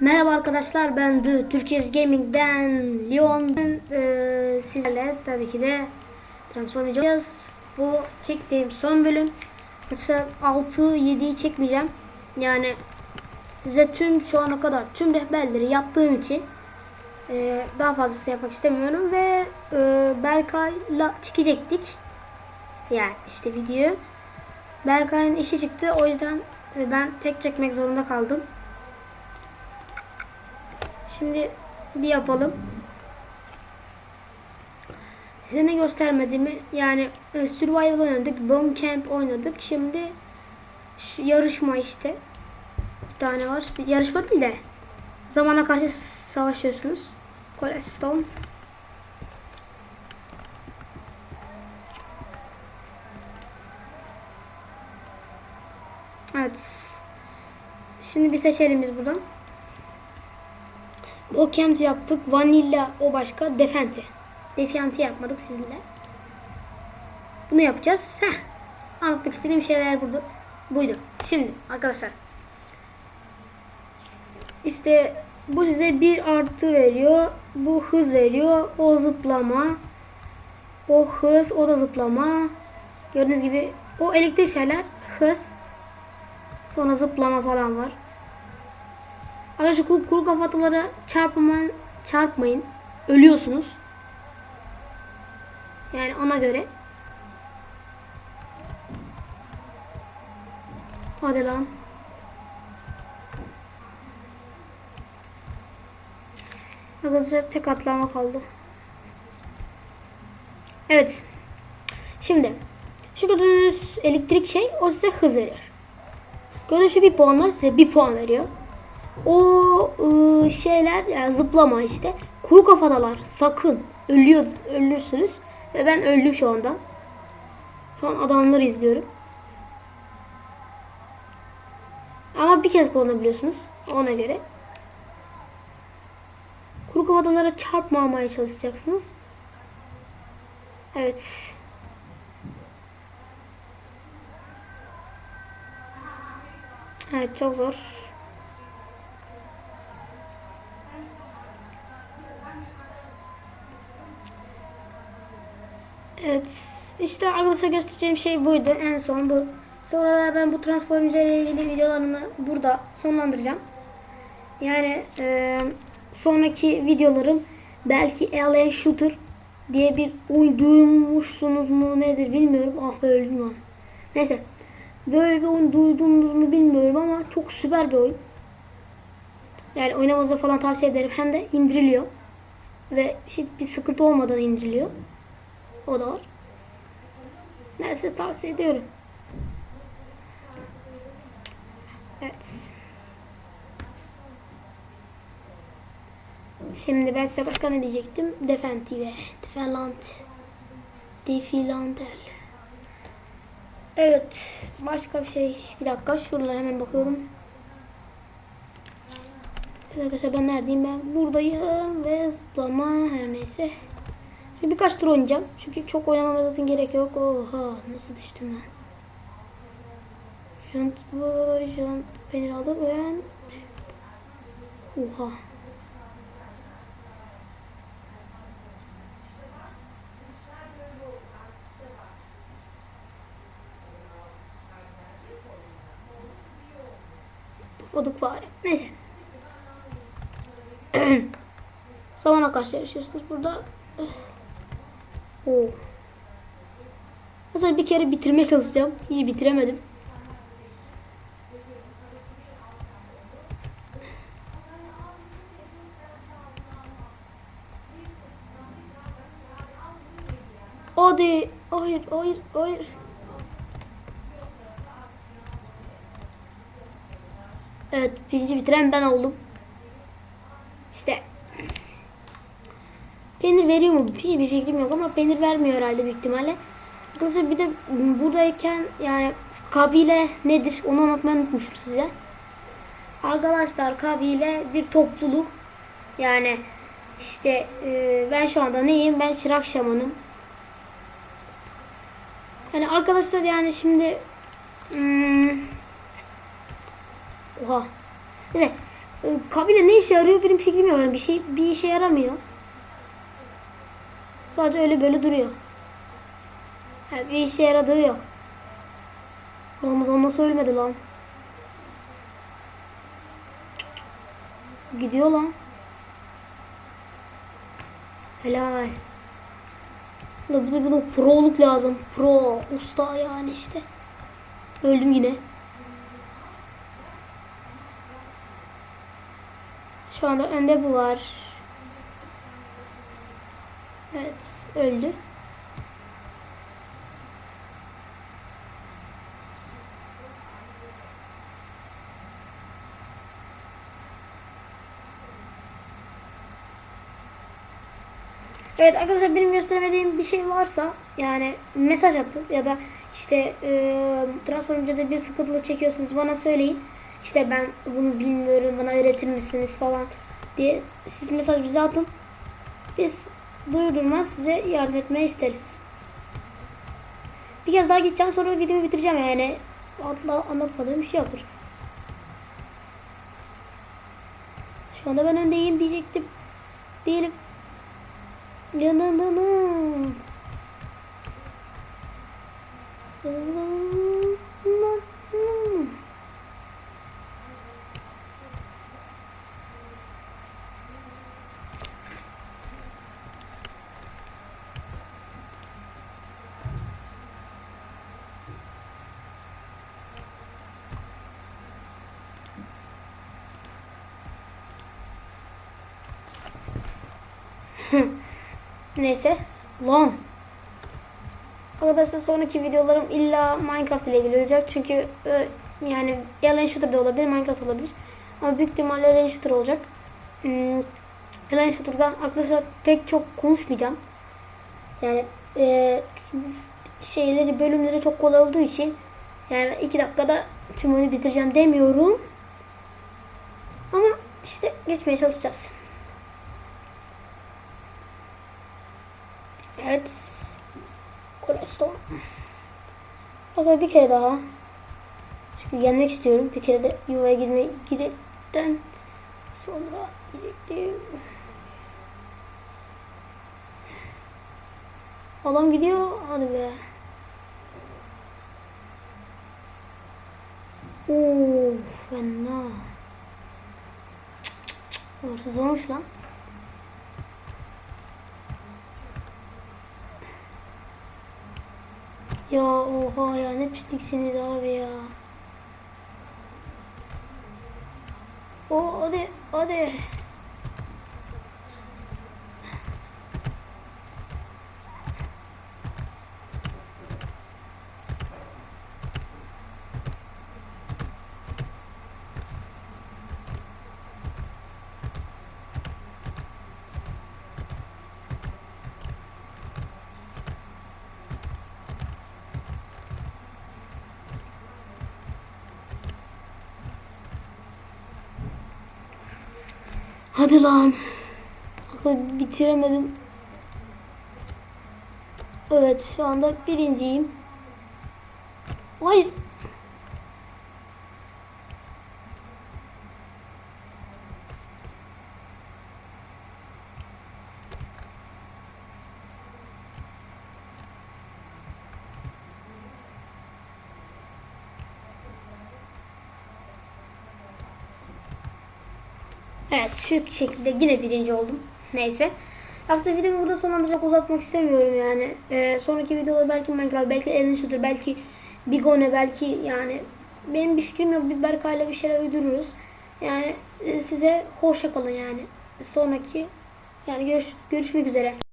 Merhaba arkadaşlar ben The Turkish Gaming'den Leon ee, sizlerle tabii ki de transform. Bu çektiğim son bölüm. Arkadaşlar 6 7'yi çekmeyeceğim. Yani size tüm şu ana kadar tüm rehberleri yaptığım için ee, daha fazlası yapmak istemiyorum ve ee, Berkay'la çekecektik. Yani işte video. Berkay'ın işi çıktı o yüzden e, ben tek çekmek zorunda kaldım. Şimdi bir yapalım. Size ne göstermediğimi yani e, survival oynadık, bomb camp oynadık. Şimdi şu yarışma işte. Bir tane var. Bir yarışma değil de zamana karşı savaşıyorsunuz. Colestone. Evet. Şimdi bir seçelim biz buradan. O camp yaptık. Vanilla o başka. Defenti. Defianti yapmadık sizinle. Bunu yapacağız. Heh. Anlatmak istediğim şeyler burada. Buydu. Şimdi arkadaşlar. İşte bu size bir artı veriyor. Bu hız veriyor. O zıplama. O hız. O da zıplama. Gördüğünüz gibi o elektrik şeyler hız. Sonra zıplama falan var. Arkadaşlar kuru, kuru kafatılara çarpmayın, çarpmayın. Ölüyorsunuz. Yani ona göre. Hadi lan. Arkadaşlar tek atlama kaldı. Evet. Şimdi şu gördüğünüz elektrik şey o size hız veriyor. Gördüğünüz şu bir puanlar size bir puan veriyor. O ıı, şeyler yani zıplama işte. Kuru kafadalar sakın ölüyor ölürsünüz. Ve ben öldüm şu anda. Şu an adamları izliyorum. Ama bir kez kullanabiliyorsunuz. Ona göre. Kuru kafadalara çarpmamaya çalışacaksınız. Evet. Evet çok zor. Evet. işte arkadaşlar göstereceğim şey buydu. En son bu. Sonra ben bu transformcu ile ilgili videolarımı burada sonlandıracağım. Yani e, sonraki videolarım belki Alien Shooter diye bir oyun duymuşsunuz mu nedir bilmiyorum. Ah be öldüm lan. Neyse. Böyle bir oyun duydunuz mu bilmiyorum ama çok süper bir oyun. Yani oynamanızı falan tavsiye ederim. Hem de indiriliyor. Ve hiçbir sıkıntı olmadan indiriliyor. O da var. Neyse tavsiye ediyorum. Evet. Şimdi ben size başka ne diyecektim? Defentive. Defilant. Defilantel. Evet. Başka bir şey. Bir dakika. Şuralara hemen bakıyorum. Evet arkadaşlar ben neredeyim ben? Buradayım ve zıplama her neyse. Şimdi birkaç tur oynayacağım. Çünkü çok oynamama zaten gerek yok. Oha nasıl düştüm lan. Jant bu, jant peynir aldı ben. Oha. Pufuduk var. Neyse. Zamana karşı yarışıyorsunuz burada. Oo. Mesela bir kere bitirmeye çalışacağım. Hiç bitiremedim. Hadi. Hayır, hayır, hayır. Evet, birinci bitiren ben oldum. İşte Peynir veriyor mu? Hiçbir fikrim yok ama peynir vermiyor herhalde büyük ihtimalle. Arkadaşlar bir de buradayken yani kabile nedir onu anlatmayı unutmuşum size. Arkadaşlar kabile bir topluluk. Yani işte e, ben şu anda neyim? Ben çırak şamanım. Yani arkadaşlar yani şimdi hmm, oha. Neyse e, kabile ne işe yarıyor benim fikrim yok. Yani bir şey bir işe yaramıyor. Sadece öyle böyle duruyor. Yani bir işe yaradığı yok. Adam nasıl ölmedi lan? Gidiyor lan. Helal. Da bir de bunu proluk lazım. Pro, usta yani işte. Öldüm yine. Şu anda önde bu var. Evet, öldü. Evet arkadaşlar benim gösteremediğim bir şey varsa yani mesaj atın ya da işte e, transformcada bir sıkıntılı çekiyorsanız bana söyleyin. İşte ben bunu bilmiyorum bana öğretir misiniz falan diye siz mesaj bize atın. Biz duyurulmaz size yardım etmeyi isteriz. Bir kez daha gideceğim sonra videoyu bitireceğim yani. Atla anlatmadığım bir şey yoktur. Şu anda ben öndeyim diyecektim. Değilim. Yanananım. Yanananım. Neyse. Lan. Arkadaşlar sonraki videolarım illa Minecraft ile ilgili olacak. Çünkü e, yani Alien Shooter da olabilir, Minecraft olabilir. Ama büyük ihtimalle Alien Shooter olacak. Hmm, Alien Shooter'da arkadaşlar pek çok konuşmayacağım. Yani e, şeyleri, bölümleri çok kolay olduğu için yani iki dakikada tüm oyunu bitireceğim demiyorum. Ama işte geçmeye çalışacağız. Evet. Kolesterol. Bak bir kere daha. Çünkü yenmek istiyorum. Bir kere de yuvaya girmeyi gidekten sonra gidecektim. Adam gidiyor. Hadi be. Oo, fena. Orası zormuş lan. Ya oha ya ne pisliksiniz abi ya. O hadi hadi. Hadi lan. Aklı bitiremedim. Evet şu anda birinciyim. Hayır. Evet şu şekilde yine birinci oldum. Neyse. Aslında videomu burada sonlandıracak uzatmak istemiyorum yani. Ee, sonraki videoda belki Minecraft, belki Alien Shooter, belki Bigone, belki yani benim bir fikrim yok. Biz Berkay'la bir şeyler uydururuz. Yani e, size hoşça kalın yani. Sonraki yani görüş, görüşmek üzere.